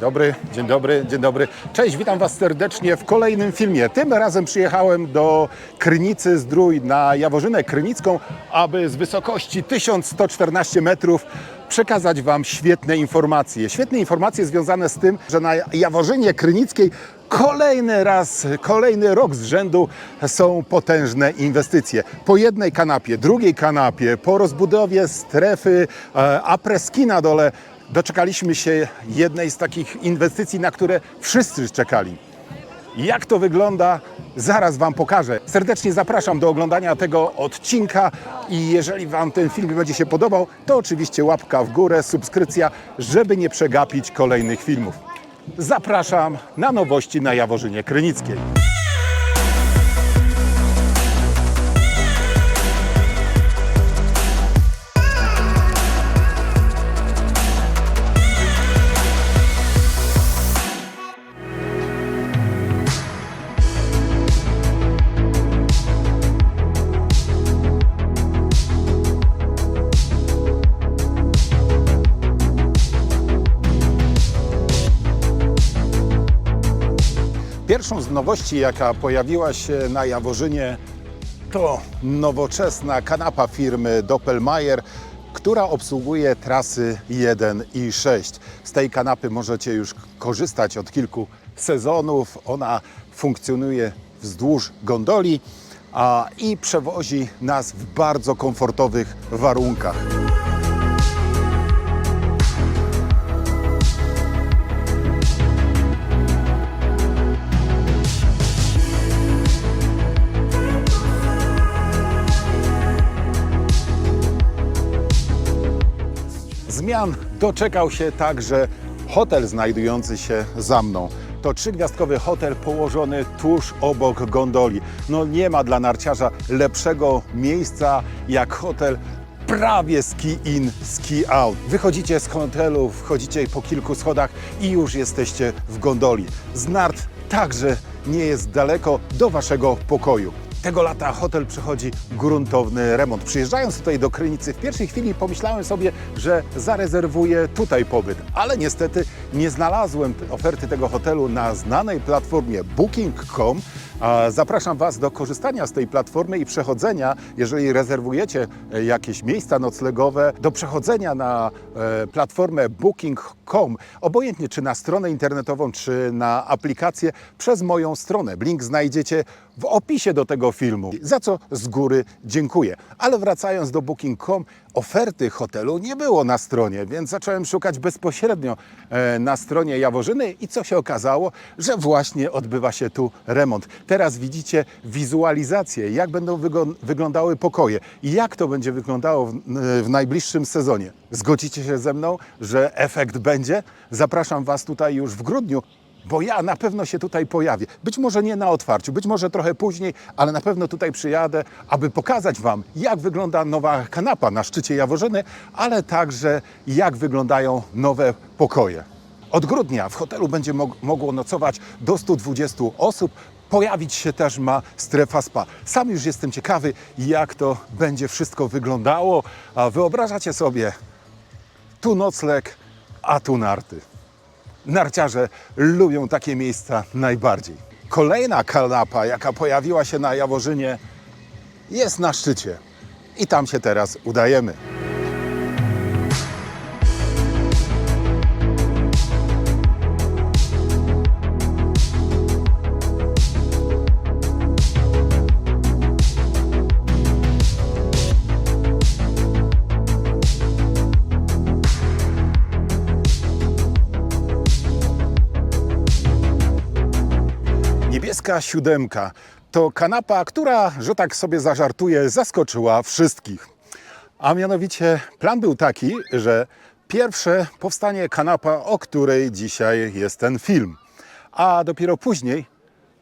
dobry, dzień dobry, dzień dobry. Cześć, witam Was serdecznie w kolejnym filmie. Tym razem przyjechałem do Krynicy Zdrój na Jaworzynę Krynicką, aby z wysokości 1114 metrów przekazać Wam świetne informacje. Świetne informacje związane z tym, że na Jaworzynie Krynickiej kolejny raz, kolejny rok z rzędu są potężne inwestycje. Po jednej kanapie, drugiej kanapie, po rozbudowie strefy e, apreski na dole doczekaliśmy się jednej z takich inwestycji, na które wszyscy czekali. Jak to wygląda, zaraz Wam pokażę. Serdecznie zapraszam do oglądania tego odcinka i jeżeli Wam ten film będzie się podobał, to oczywiście łapka w górę, subskrypcja, żeby nie przegapić kolejnych filmów. Zapraszam na nowości na Jaworzynie Krynickiej. Pierwszą z nowości, jaka pojawiła się na Jaworzynie, to nowoczesna kanapa firmy Doppelmayr, która obsługuje trasy 1 i 6. Z tej kanapy możecie już korzystać od kilku sezonów. Ona funkcjonuje wzdłuż gondoli a, i przewozi nas w bardzo komfortowych warunkach. Zmian doczekał się także hotel znajdujący się za mną. To trzygwiazdkowy hotel położony tuż obok gondoli. No nie ma dla narciarza lepszego miejsca jak hotel prawie ski in, ski out. Wychodzicie z hotelu, wchodzicie po kilku schodach i już jesteście w gondoli. Z nart także nie jest daleko do waszego pokoju. Tego lata hotel przechodzi gruntowny remont. Przyjeżdżając tutaj do Krynicy, w pierwszej chwili pomyślałem sobie, że zarezerwuję tutaj pobyt, ale niestety nie znalazłem oferty tego hotelu na znanej platformie Booking.com. Zapraszam Was do korzystania z tej platformy i przechodzenia, jeżeli rezerwujecie e, jakieś miejsca noclegowe, do przechodzenia na e, platformę Booking.com, obojętnie czy na stronę internetową, czy na aplikację, przez moją stronę. Link znajdziecie w opisie do tego filmu, za co z góry dziękuję. Ale wracając do Booking.com, oferty hotelu nie było na stronie, więc zacząłem szukać bezpośrednio e, na stronie Jaworzyny i co się okazało, że właśnie odbywa się tu remont. Teraz widzicie wizualizację, jak będą wyglądały pokoje i jak to będzie wyglądało w, w najbliższym sezonie. Zgodzicie się ze mną, że efekt będzie? Zapraszam Was tutaj już w grudniu bo ja na pewno się tutaj pojawię. Być może nie na otwarciu, być może trochę później, ale na pewno tutaj przyjadę, aby pokazać Wam, jak wygląda nowa kanapa na szczycie Jaworzyny, ale także jak wyglądają nowe pokoje. Od grudnia w hotelu będzie mog- mogło nocować do 120 osób. Pojawić się też ma strefa spa. Sam już jestem ciekawy, jak to będzie wszystko wyglądało. A wyobrażacie sobie, tu nocleg, a tu narty. Narciarze lubią takie miejsca najbardziej. Kolejna kanapa, jaka pojawiła się na Jaworzynie, jest na szczycie. I tam się teraz udajemy. Niebieska siódemka to kanapa, która, że tak sobie zażartuję, zaskoczyła wszystkich. A mianowicie plan był taki, że pierwsze powstanie kanapa, o której dzisiaj jest ten film, a dopiero później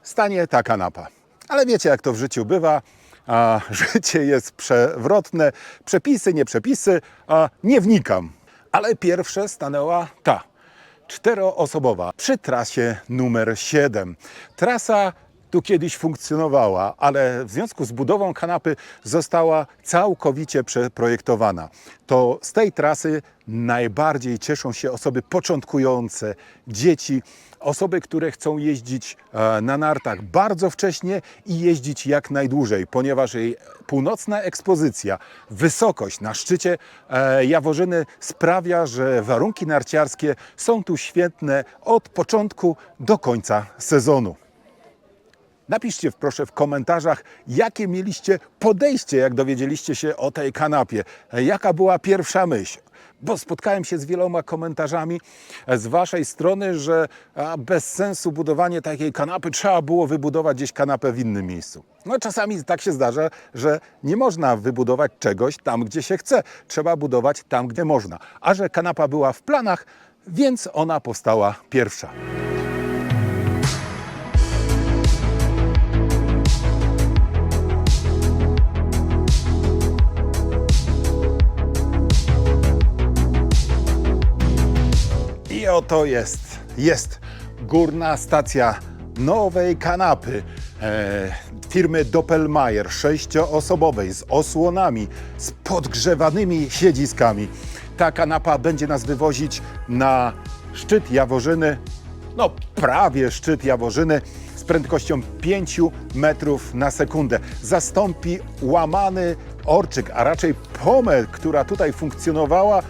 stanie ta kanapa. Ale wiecie, jak to w życiu bywa. A, życie jest przewrotne, przepisy, nie przepisy, a nie wnikam. Ale pierwsze stanęła ta czteroosobowa przy trasie numer 7. Trasa tu kiedyś funkcjonowała, ale w związku z budową kanapy została całkowicie przeprojektowana. To z tej trasy najbardziej cieszą się osoby początkujące, dzieci, osoby, które chcą jeździć e, na nartach bardzo wcześnie i jeździć jak najdłużej, ponieważ jej północna ekspozycja, wysokość na szczycie e, Jaworzyny sprawia, że warunki narciarskie są tu świetne od początku do końca sezonu. Napiszcie proszę w komentarzach, jakie mieliście podejście, jak dowiedzieliście się o tej kanapie. Jaka była pierwsza myśl? Bo spotkałem się z wieloma komentarzami z Waszej strony, że bez sensu budowanie takiej kanapy, trzeba było wybudować gdzieś kanapę w innym miejscu. No czasami tak się zdarza, że nie można wybudować czegoś tam, gdzie się chce. Trzeba budować tam, gdzie można. A że kanapa była w planach, więc ona powstała pierwsza. I oto jest, jest górna stacja nowej kanapy e, firmy Doppelmayr, sześcioosobowej, z osłonami, z podgrzewanymi siedziskami. Ta kanapa będzie nas wywozić na szczyt Jaworzyny, no prawie szczyt Jaworzyny, z prędkością 5 metrów na sekundę. Zastąpi łamany orczyk, a raczej pomę, która tutaj funkcjonowała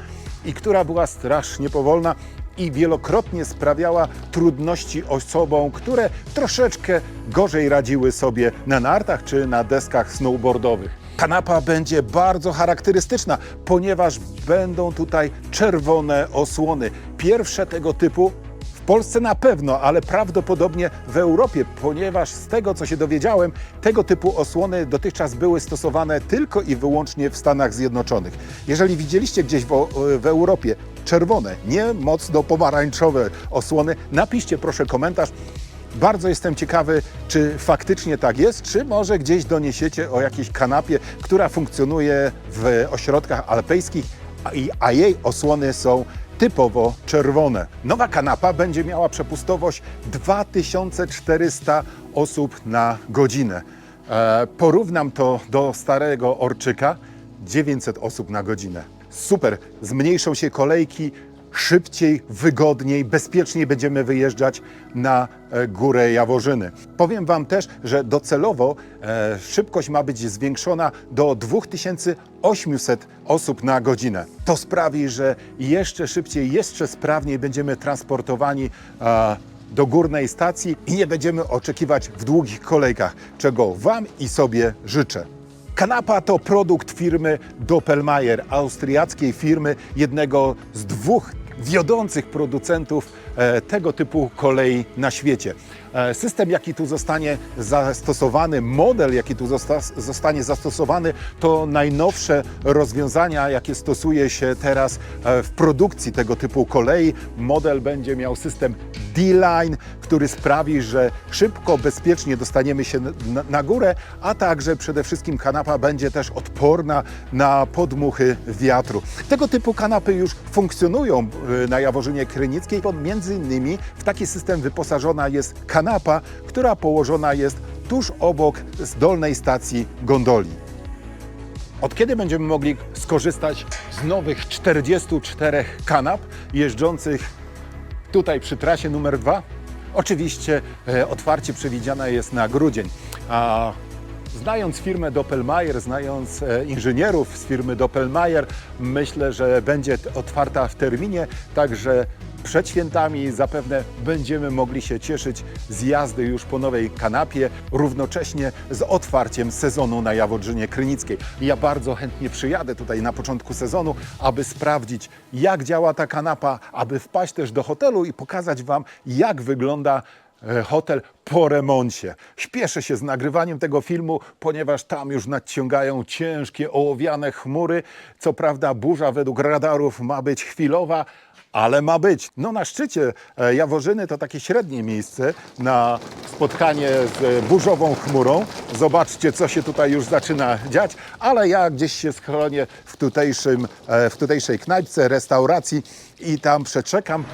i która była strasznie powolna i wielokrotnie sprawiała trudności osobom, które troszeczkę gorzej radziły sobie na nartach czy na deskach snowboardowych. Kanapa będzie bardzo charakterystyczna, ponieważ będą tutaj czerwone osłony. Pierwsze tego typu Polsce na pewno, ale prawdopodobnie w Europie, ponieważ z tego co się dowiedziałem, tego typu osłony dotychczas były stosowane tylko i wyłącznie w Stanach Zjednoczonych. Jeżeli widzieliście gdzieś w, w Europie czerwone, nie mocno pomarańczowe osłony, napiszcie proszę komentarz. Bardzo jestem ciekawy, czy faktycznie tak jest, czy może gdzieś doniesiecie o jakiejś kanapie, która funkcjonuje w ośrodkach alpejskich, a, jej osłony są typowo czerwone. Nowa kanapa będzie miała przepustowość 2400 osób na godzinę. E, porównam to do starego Orczyka 900 osób na godzinę. Super, zmniejszą się kolejki, szybciej, wygodniej, bezpieczniej będziemy wyjeżdżać na e, górę Jaworzyny. Powiem Wam też, że docelowo e, szybkość ma być zwiększona do 2800 osób na godzinę. To sprawi, że jeszcze szybciej, jeszcze sprawniej będziemy transportowani e, do górnej stacji i nie będziemy oczekiwać w długich kolejkach, czego Wam i sobie życzę. Kanapa to produkt firmy Doppelmayr, austriackiej firmy, jednego z dwóch wiodących producentów e, tego typu kolei na świecie. E, System, jaki tu zostanie zastosowany, model, jaki tu zosta- zostanie zastosowany, to najnowsze rozwiązania, jakie stosuje się teraz e, w produkcji tego typu kolei. Model będzie miał system D-Line, który sprawi, że szybko, bezpiecznie dostaniemy się na, na górę, a także przede wszystkim kanapa będzie też odporna na podmuchy wiatru. Tego typu kanapy już funkcjonują y, na Jaworzynie Krynickiej, między innymi w taki system wyposażona jest kanapa, która położona jest tuż obok z dolnej stacji gondoli. Od kiedy będziemy mogli skorzystać z nowych 44 kanap jeżdżących tutaj przy trasie numer dwa? Oczywiście e, otwarcie przewidziane jest na grudzień. A znając firmę Doppelmayr, znając e, inżynierów z firmy Doppelmayr, myślę, że będzie otwarta w terminie, także przed świętami zapewne będziemy mogli się cieszyć z jazdy już po nowej kanapie, równocześnie z otwarciem sezonu na Jawoдрzynie Krynickiej. Ja bardzo chętnie przyjadę tutaj na początku sezonu, aby sprawdzić, jak działa ta kanapa, aby wpaść też do hotelu i pokazać Wam, jak wygląda hotel po remoncie. Śpieszę się z nagrywaniem tego filmu, ponieważ tam już nadciągają ciężkie ołowiane chmury. Co prawda burza według radarów ma być chwilowa, ale ma być. No na szczycie e, Jaworzyny to takie średnie miejsce na spotkanie z e, burzową chmurą. Zobaczcie, co się tutaj już zaczyna dziać, ale ja gdzieś się schronię w, tutejszym, e, w tutejszej knajpce, restauracji i tam przeczekam.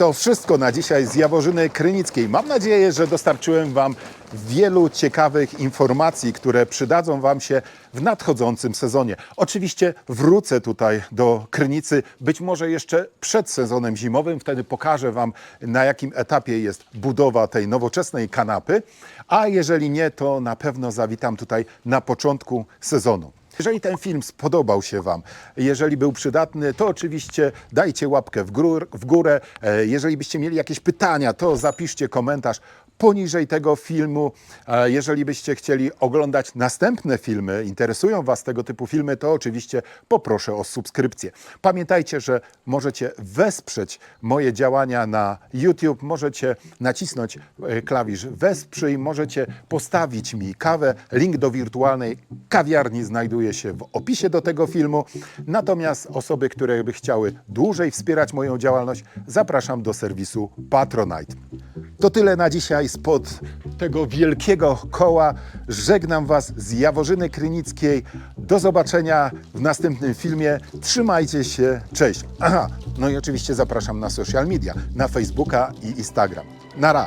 To wszystko na dzisiaj z Jaworzyny Krynickiej. Mam nadzieję, że dostarczyłem Wam wielu ciekawych informacji, które przydadzą Wam się w nadchodzącym sezonie. Oczywiście wrócę tutaj do Krynicy, być może jeszcze przed sezonem zimowym. Wtedy pokażę Wam, na jakim etapie jest budowa tej nowoczesnej kanapy. A jeżeli nie, to na pewno zawitam tutaj na początku sezonu. Jeżeli ten film spodobał się Wam, jeżeli był przydatny, to oczywiście dajcie łapkę w, gór, w górę. E, Jeżeli byście mieli jakieś pytania, to zapiszcie komentarz poniżej tego filmu. E, Jeżeli byście chcieli oglądać następne filmy, interesują Was tego typu filmy, to oczywiście poproszę o subskrypcję. Pamiętajcie, że możecie wesprzeć moje działania na YouTube, możecie nacisnąć e, klawisz wesprzyj, możecie postawić mi kawę. Link do wirtualnej kawiarni znajduje się w opisie do tego filmu. Natomiast osoby, które by chciały dłużej wspierać moją działalność, zapraszam do serwisu Patronite. To tyle na dzisiaj spod tego wielkiego koła. Żegnam Was z Jaworzyny Krynickiej. Do zobaczenia w następnym filmie. Trzymajcie się. Cześć. Aha, no i oczywiście zapraszam na social media, na Facebooka i Instagram. Nara.